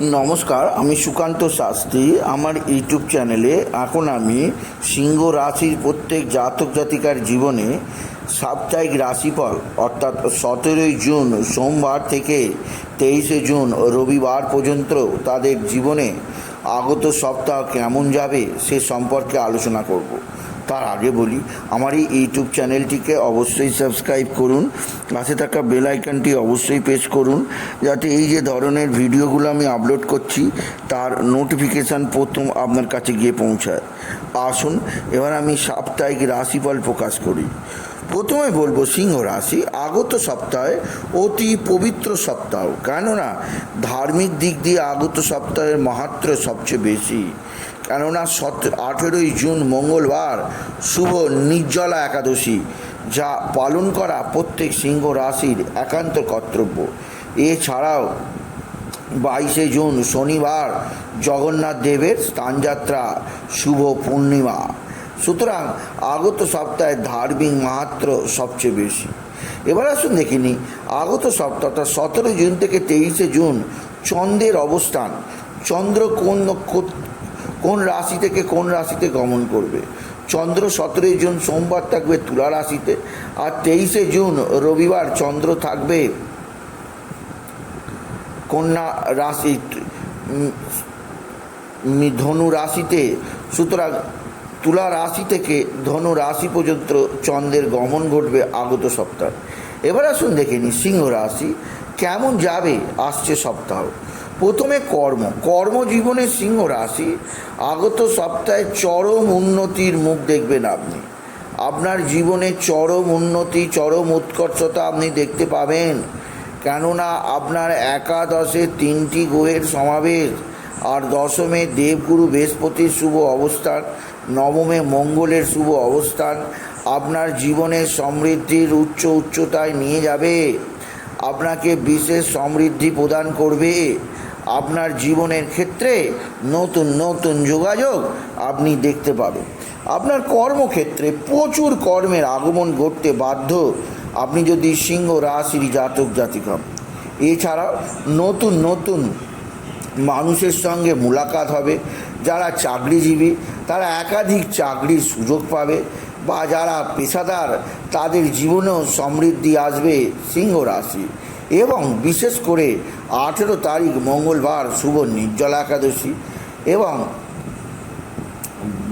নমস্কার, আমি সুকান্ত শাস্ত্রী। আমার ইউটিউব চ্যানেলে এখন আমি সিংহ রাশির প্রত্যেক জাতক জাতিকার জীবনে সাপ্তাহিক রাশিফল, অর্থাৎ সতেরোই জুন, সোমবার থেকে তেইশে জুন, রবিবার পর্যন্ত তাদের জীবনে আগত সপ্তাহ কেমন যাবে সে সম্পর্কে আলোচনা করব। তার আগে বলি, আমার এই ইউটিউব চ্যানেলটিকে অবশ্যই সাবস্ক্রাইব করুন। পাশে থাকা বেল আইকনটি অবশ্যই প্রেস করুন, যাতে এই যে ধরনের ভিডিওগুলো আমি আপলোড করছি, তার নোটিফিকেশান প্রথম আপনার কাছে গিয়ে পৌঁছায়। আসুন, এবার আমি সাপ্তাহিক রাশিফল প্রকাশ করি। প্রথমে বলব সিংহ রাশি, আগত সপ্তাহে অতি পবিত্র সপ্তাহ। কেননা, ধার্মিক দিক দিয়ে আগত সপ্তাহের মাহাত্ম্য সবচেয়ে বেশি। কেননা সত আঠেরোই জুন মঙ্গলবার শুভ নির্জলা একাদশী, যা পালন করা প্রত্যেক সিংহ রাশির একান্ত কর্তব্য। এছাড়াও বাইশে জুন শনিবার জগন্নাথ দেবের স্থানযাত্রা শুভ পূর্ণিমা। সুতরাং আগত সপ্তাহে ধার্মিক মাহাত্র সবচেয়ে বেশি। এবার আসুন দেখিনি আগত সপ্তাহ অর্থাৎ সতেরো জুন থেকে তেইশে জুন চন্দ্রের অবস্থান। চন্দ্র কোন নক্ষ- কোন রাশি থেকে কোন রাশিতে গমন করবে? চন্দ্র সতেরোই জুন, সোমবার থাকবে তুলা রাশিতে। আর তেইশে জুন, রবিবার চন্দ্র থাকবে কন্যা রাশি ধনু রাশিতে। সুতরাং তুলা রাশি থেকে ধনু রাশি পর্যন্ত চন্দ্রের গমন ঘটবে আগত সপ্তাহ। এবার আসুন দেখে নিই সিংহ রাশি কেমন যাবে আসছে সপ্তাহ। প্রথমে কর্ম। কর্মজীবনে সিংহ রাশি, আগত সপ্তাহে চরম উন্নতির মুখ দেখবেন আপনি। আপনার জীবনে চরম উন্নতি, চরম উৎকর্ষতা আপনি দেখতে পাবেন। কেননা আপনার একাদশে তিনটি গ্রহের সমাবেশ আর দশমে দেবগুরু বৃহস্পতির শুভ অবস্থান, নবমে মঙ্গলের শুভ অবস্থান আপনার জীবনের সমৃদ্ধির উচ্চ উচ্চতায় নিয়ে যাবে। আপনাকে বিশেষ সমৃদ্ধি প্রদান করবে। আপনার জীবনের ক্ষেত্রে নতুন নতুন যোগাযোগ আপনি দেখতে পাবেন। আপনার কর্মক্ষেত্রে প্রচুর কর্মের আগমন ঘটতে বাধ্য আপনি যদি সিংহ রাশির জাতক, জাতিক হন। এছাড়াও নতুন নতুন মানুষের সঙ্গে মোলাকাত হবে। যারা চাকরিজীবী, তারা একাধিক চাকরির সুযোগ পাবে বা যারা পেশাদার, তাদের জীবনেও সমৃদ্ধি আসবে সিংহ রাশি। এবং বিশেষ করে আঠেরো তারিখ মঙ্গলবার শুভ নির্জলা একাদশী এবং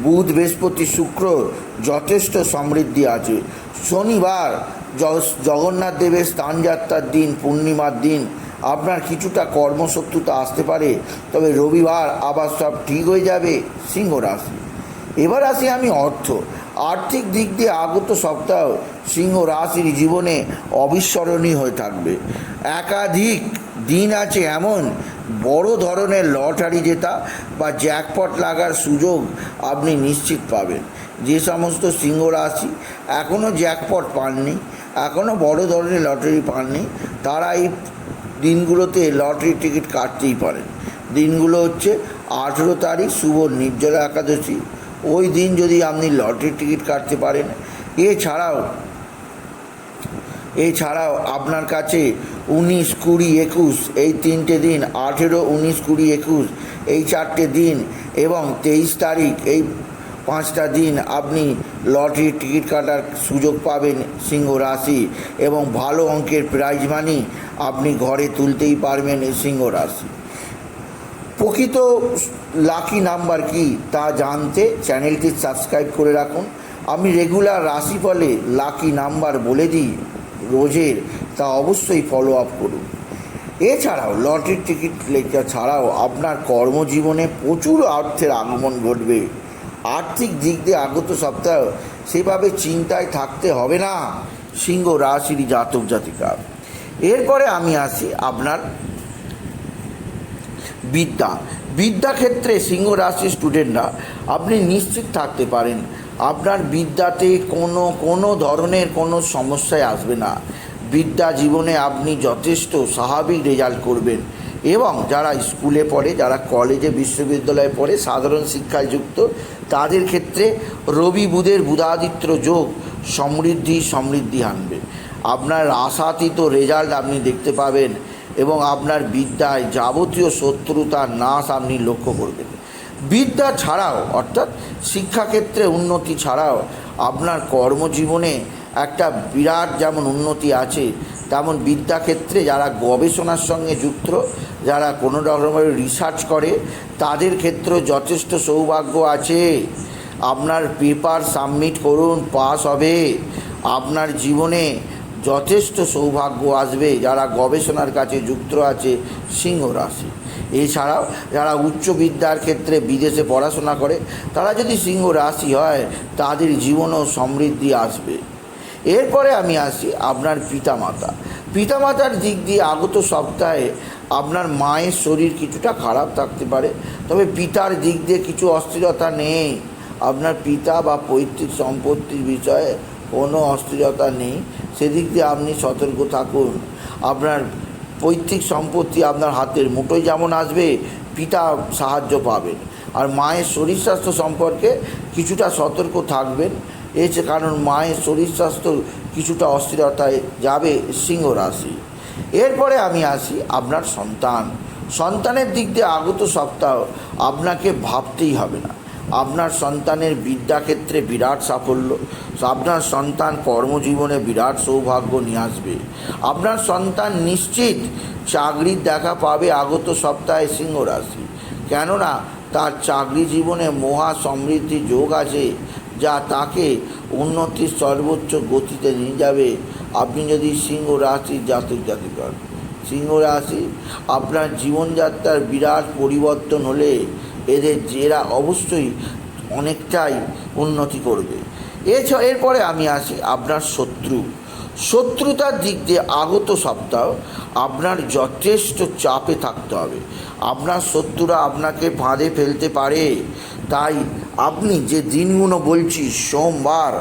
বুধ বৃহস্পতি শুক্র যথেষ্ট সমৃদ্ধি আছে। শনিবার জগন্নাথ দেবের স্থানযাত্রার দিন, পূর্ণিমার দিন, আপনার কিছুটা কর্মশত্রুতা আসতে পারে, তবে রবিবার আবার সব ঠিক হয়ে যাবে, সিংহ রাশি। এবার আসি আমি অর্থ। আর্থিক দিক দিয়ে আগত সপ্তাহ সিংহ রাশির জীবনে অবিস্মরণীয় হয়ে থাকবে। একাধিক দিন আছে এমন বড় ধরনের লটারি জেতা বা জ্যাকপট লাগার সুযোগ আপনি নিশ্চিত পাবেন। যে সমস্ত সিংহ রাশি এখনও জ্যাকপট পাননি এখনও বড় ধরনের লটারি পাননি, তারা এই দিনগুলোতে লটারি টিকিট কাটতেই পারেন। দিনগুলো হচ্ছে আঠেরো তারিখ, শুভ নির্জলা একাদশী। ওই দিন যদি আপনি লটারি টিকিট কাটতে পারেন, এছাড়াও এছাড়াও আপনার কাছে উনিশ কুড়ি একুশ, এই তিনটে দিন, আঠেরো, উনিশ কুড়ি একুশ, এই চারটে দিন এবং তেইশ তারিখ, এই পাঁচটা দিন আপনি লটারি টিকিট কাটার সুযোগ পাবেন সিংহ রাশি এবং ভালো অঙ্কের প্রাইজ মানি আপনি ঘরে তুলতেই পারবেন এই সিংহ রাশি। প্রকৃত লাকি নাম্বার কি তা জানতে চ্যানেলটি সাবস্ক্রাইব করে রাখুন। আমি রেগুলার রাশিফলে লাকি নাম্বার বলে দিই। রোজের, তা অবশ্যই ফলো আপ করুন। এছাড়াও লটারির টিকিট লেখা ছাড়াও আপনার কর্মজীবনে প্রচুর অর্থের আগমন ঘটবে। আর্থিক দিক দিয়ে আগত সপ্তাহ সেভাবে চিন্তায় থাকতে হবে না। সিংহ রাশির জাতক জাতিকা। এরপরে আমি আসি আপনার বিদ্যা। বিদ্যাক্ষেত্রে সিংহ রাশির স্টুডেন্টরা আপনি নিশ্চিত থাকতে পারেন। আপনার বিদ্যাতে কোনো কোনো ধরনের কোনো সমস্যায় আসবে না। বিদ্যা জীবনে আপনি যথেষ্ট স্বাভাবিক রেজাল্ট করবেন এবং যারা স্কুলে পড়ে, যারা কলেজে, বিশ্ববিদ্যালয়ে পড়ে, সাধারণ শিক্ষায় যুক্ত, তাদের ক্ষেত্রে রবি বুধের বুধাদিত্য যোগ সমৃদ্ধি সমৃদ্ধি আনবে। আপনার আশাতীত রেজাল্ট আপনি দেখতে পাবেন এবং আপনার বিদ্যায় যাবতীয় শত্রুতার নাশ আপনি লক্ষ্য করবেন। বিদ্যা ছাড়াও, অর্থাৎ শিক্ষাক্ষেত্রে উন্নতি ছাড়াও আপনার কর্মজীবনে একটা বিরাট যেমন উন্নতি আছে, তেমন বিদ্যাক্ষেত্রে যারা গবেষণার সঙ্গে যুক্ত, যারা কোনো রকমের রিসার্চ করে, তাদের ক্ষেত্রেও যথেষ্ট সৌভাগ্য আছে। আপনার পেপার সাবমিট করুন পাস হবে। আপনার জীবনে যথেষ্ট সৌভাগ্য আসবে, যারা গবেষণার কাছে যুক্ত আছে, সিংহ রাশি। এছাড়াও যারা উচ্চ বিদ্যার ক্ষেত্রে বিদেশে পড়াশোনা করে, তারা যদি সিংহ রাশি হয়, তাদের জীবনও সমৃদ্ধি আসবে। এরপরে আমি আসি আপনার পিতামাতা। পিতামাতার দিক দিয়ে আগত সপ্তাহে আপনার মায়ের শরীর কিছুটা খারাপ থাকতে পারে, তবে পিতার দিক দিয়ে কিছু অস্থিরতা নেই। আপনার পিতা বা পৈতৃক সম্পত্তির বিষয়ে কোনো অস্থিরতা নেই। সেদিক দিয়ে আপনি সতর্ক থাকুন। আপনার পৈতৃক সম্পত্তি আপনার হাতের মুঠোয় যেমন আসবে, পিতা সাহায্য পাবেন। আর মায়ের শরীর স্বাস্থ্য সম্পর্কে কিছুটা সতর্ক থাকবেন। এছে কারণ মায়ের শরীর স্বাস্থ্য কিছুটা অস্থিরতায় যাবে সিংহ রাশি। এরপরে আমি আসি আপনার সন্তান। সন্তানের দিক দিয়ে আগত সপ্তাহ আপনাকে ভাবতেই হবে না। আপনার সন্তানের বিদ্যাক্ষেত্রে বিরাট সাফল্য, আপনার সন্তান কর্মজীবনে বিরাট সৌভাগ্য নিয়ে আসবে। আপনার সন্তান নিশ্চিত চাকরির দেখা পাবে আগত সপ্তাহে সিংহ রাশি। কেননা, তার চাকরি জীবনে মহা সমৃদ্ধি যোগ আছে, যা তাকে উন্নতির সর্বোচ্চ গতিতে নিয়ে যাবে। আপনি যদি সিংহ রাশির জাতক জাতিকর, সিংহ রাশি আপনার জীবনযাত্রার বিরাট পরিবর্তন হলে এদের জেরা অবশ্যই অনেকটাই উন্নতি করবে। এছাড়া এরপরে আমি আসি আপনার শত্রু। শত্রুতার দিক দিয়ে আগত সপ্তাহ আপনার যথেষ্ট চাপে থাকতে হবে। আপনার শত্রুরা আপনাকে ফাঁদে ফেলতে পারে। তাই আপনি যে দিনগুলো বলছি, সোমবার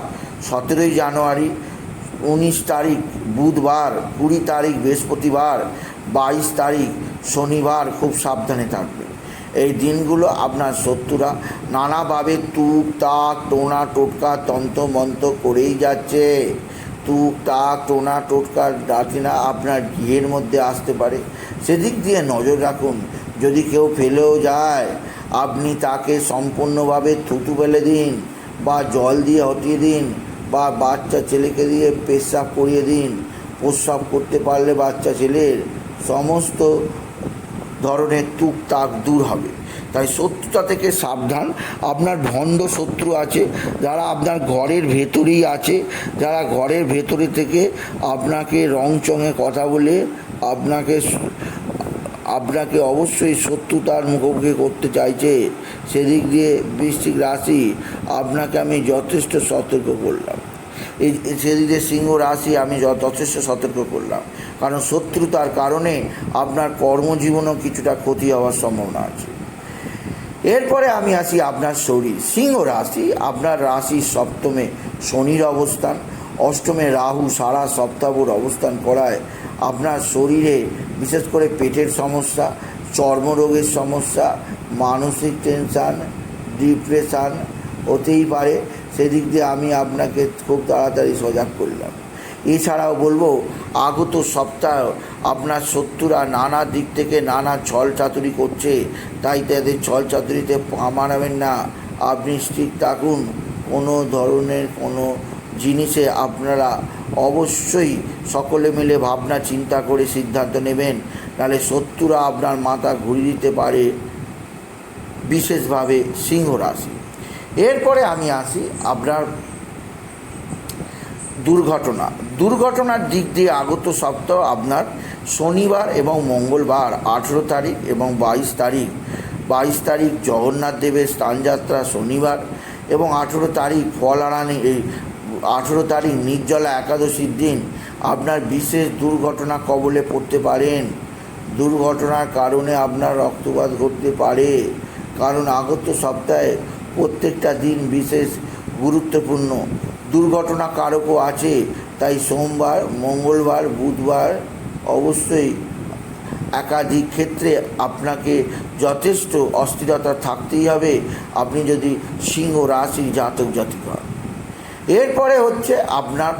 সতেরোই জানুয়ারি, উনিশ তারিখ বুধবার, কুড়ি তারিখ বৃহস্পতিবার, বাইশ তারিখ শনিবার, খুব সাবধানে থাকবেন। এই দিনগুলো আপনার শত্রুরা নানাভাবে তুক, তাক, টোনা, টোটকা তন্ত্র মন্ত্র করেই যাচ্ছে। তুক, তাক, টোনা টোটকা ডাকিনা আপনার গৃহের মধ্যে আসতে পারে। সেদিক দিয়ে নজর রাখুন, যদি কেউ ফেলেও যায়, আপনি তাকে সম্পূর্ণভাবে থুতু ফেলে দিন বা জল দিয়ে হটিয়ে দিন বা বাচ্চা ছেলেকে দিয়ে পেশাব করিয়ে দিন। প্রস্রাব করতে পারলে বাচ্চা ছেলের সমস্ত ধরনের তাক দূর হবে। তাই শত্রুতা থেকে সাবধান। আপনার ভণ্ড শত্রু আছে, যারা আপনার ঘরের ভেতরেই আছে, যারা ঘরের ভেতরে থেকে আপনাকে রং চঙে কথা বলে, আপনাকে আপনাকে অবশ্যই শত্রুতার মুখোমুখি করতে চাইছে। সেদিক দিয়ে বৃশ্চিক রাশি, আপনাকে আমি যথেষ্ট সতর্ক করলাম। এই সেদিকে সিংহ রাশি, আমি যথেষ্ট সতর্ক করলাম। কারণ শত্রুতার কারণে আপনার কর্মজীবনেও কিছুটা ক্ষতি হওয়ার সম্ভাবনা আছে। এরপরে আমি আসি আপনার শরীর। সিংহ রাশি, আপনার রাশির সপ্তমে শনির অবস্থান, অষ্টমে রাহু সারা সপ্তাহর অবস্থান করায় আপনার শরীরে বিশেষ করে পেটের সমস্যা, চর্মরোগের সমস্যা, মানসিক টেনশান, ডিপ্রেশান হতেই পারে। সেদিক দিয়ে আমি আপনাকে খুব তাড়াতাড়ি সজাগ করলাম। এছাড়াও বলব, আগত সপ্তাহ আপনার শত্রুরা নানা দিক থেকে নানা ছল চাতুরি করছে, তাই তাদের ছল চাতুরিতে পা মারাবেন না। আপনি স্থির থাকুন, কোনো ধরনের কোনো জিনিসে আপনারা অবশ্যই সকলে মিলে ভাবনা চিন্তা করে সিদ্ধান্ত নেবেন, নাহলে শত্রুরা আপনার মাথা ঘুরিয়ে দিতে পারে, বিশেষভাবে সিংহ রাশি। এরপরে আমি আসি আপনার দুর্ঘটনা। দুর্ঘটনার দিক দিয়ে আগত সপ্তাহ আপনার শনিবার এবং মঙ্গলবার আঠেরো তারিখ এবং বাইশ তারিখ। বাইশ তারিখ জগন্নাথ দেবের স্থানযাত্রা শনিবার এবং আঠেরো তারিখ ফল ফলারানি এই আঠেরো তারিখ নির্জলা একাদশীর দিন আপনার বিশেষ দুর্ঘটনা কবলে পড়তে পারেন। দুর্ঘটনার কারণে আপনার রক্তপাত ঘটতে পারে। কারণ আগত সপ্তাহে প্রত্যেকটা দিন বিশেষ গুরুত্বপূর্ণ। দুর্ঘটনা কারকও আছে? তাই সোমবার, মঙ্গলবার, বুধবার অবশ্যই একাধিক ক্ষেত্রে আপনাকে যথেষ্ট অস্থিরতা থাকতেই হবে। আপনি যদি সিংহ রাশির জাতক, জাতিক। হন এরপরে হচ্ছে আপনার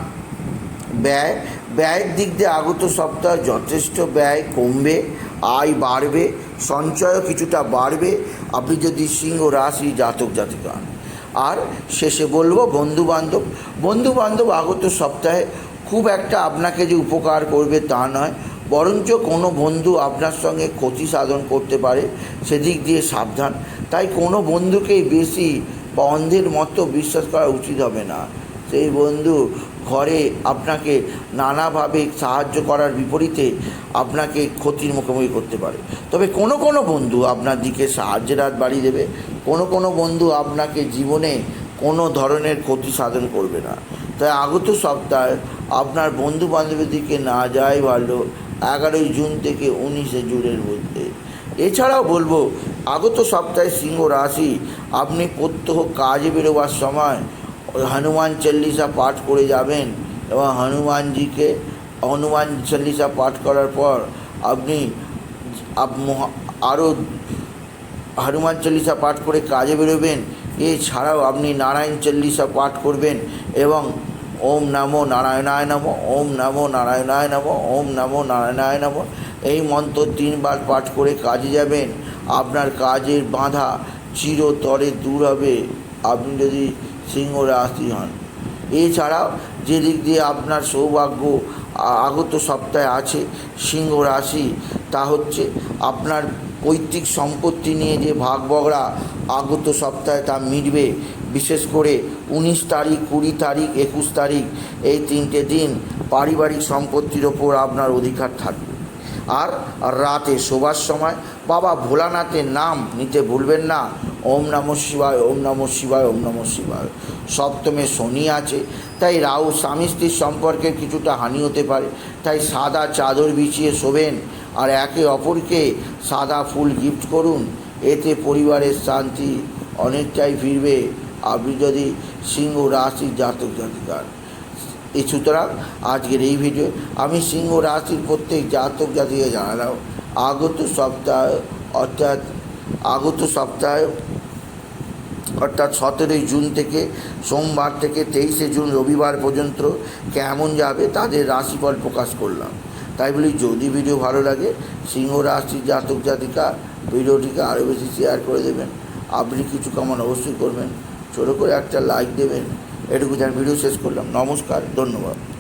ব্যয়। ব্যয়ের দিক দিয়ে আগত সপ্তাহে যথেষ্ট ব্যয় কমবে, আয় বাড়বে, সঞ্চয়ও কিছুটা বাড়বে। আপনি যদি সিংহ রাশি জাতক, জাতিকা। হন। আর শেষে বলব বন্ধু বান্ধব বন্ধু বান্ধব আগত সপ্তাহে খুব একটা আপনাকে যে উপকার করবে তা নয়, বরঞ্চ কোনো বন্ধু আপনার সঙ্গে ক্ষতি সাধন করতে পারে, সেদিক দিয়ে সাবধান। তাই কোনো বন্ধুকেই বেশি বা অন্ধের মতো বিশ্বাস করা উচিত হবে না। সেই বন্ধু ঘরে আপনাকে নানাভাবে সাহায্য করার বিপরীতে আপনাকে ক্ষতির মুখোমুখি করতে পারে। তবে কোনো কোনো বন্ধু আপনার দিকে সাহায্যের হাত বাড়িয়ে দেবে কোনো কোনো বন্ধু আপনাকে জীবনে কোনো ধরনের ক্ষতি সাধন করবে না। তাই আগত সপ্তাহে আপনার বন্ধু বান্ধবের দিকে না যাই ভালো, এগারোই জুন থেকে উনিশে জুনের মধ্যে। এছাড়াও বলব, আগত সপ্তাহে সিংহ রাশি, আপনি প্রত্যহ কাজে বেরোবার সময় হনুমান চল্লিশা পাঠ করে যাবেন এবং হনুমানজিকে, হনুমান চল্লিশা পাঠ করার পর আপনি আরও হনুমান চল্লিশা পাঠ করে কাজে বেরোবেন। এছাড়াও আপনি নারায়ণ চল্লিশা পাঠ করবেন এবং ওম নমো নারায়ণায় নম, ওম নমো নারায়ণায় নম, ওম নমো নারায়ণায় নম। এই মন্ত্র তিনবার পাঠ করে কাজে যাবেন। আপনার কাজের বাধা চিরতরে দূর হবে। আপনি যদি সিংহ রাশি হন। এছাড়াও যে দিক দিয়ে আপনার সৌভাগ্য আগত সপ্তাহে আছে সিংহ রাশি তা হচ্ছে আপনার পৈতৃক সম্পত্তি নিয়ে যে ভাগ বগড়া আগত সপ্তাহে তা মিটবে, বিশেষ করে উনিশ তারিখ, কুড়ি তারিখ, একুশ তারিখ, এই তিনটে দিন পারিবারিক সম্পত্তির ওপর আপনার অধিকার থাকবে। আর রাতে শোবার সময় বাবা ভোলানাথের নাম নিতে ভুলবেন না, ওম নম শিবায়, ওম নম শিবায়, ওম নম শিবায়। সপ্তমে শনি আছে, তাই রাহু স্বামী স্ত্রীর সম্পর্কে কিছুটা হানি হতে পারে, তাই সাদা চাদর বিছিয়ে শোবেন আর একে অপরকে সাদা ফুল গিফট করুন। এতে পরিবারের শান্তি অনেকটাই ফিরবে। আপনি যদি সিংহ রাশি জাতক জাতিকার। এই সুতরাং আজকের এই ভিডিও আমি সিংহ রাশির প্রত্যেক জাতক জাতিকে জানালাম। আগত সপ্তাহ অর্থাৎ আগত সপ্তাহে অর্থাৎ সতেরোই জুন থেকে সোমবার থেকে তেইশে জুন রবিবার পর্যন্ত কেমন যাবে তাদের রাশিফল প্রকাশ করলাম। তাই বলি যদি ভিডিও ভালো লাগে, সিংহ রাশির জাতক, জাতিকা, ভিডিওটিকে আরও বেশি শেয়ার করে দেবেন। আপনি কিছু কেমন অবশ্যই করবেন। ছোটো করে একটা লাইক দেবেন। এটুকু যেন ভিডিও শেষ করলাম। নমস্কার, ধন্যবাদ।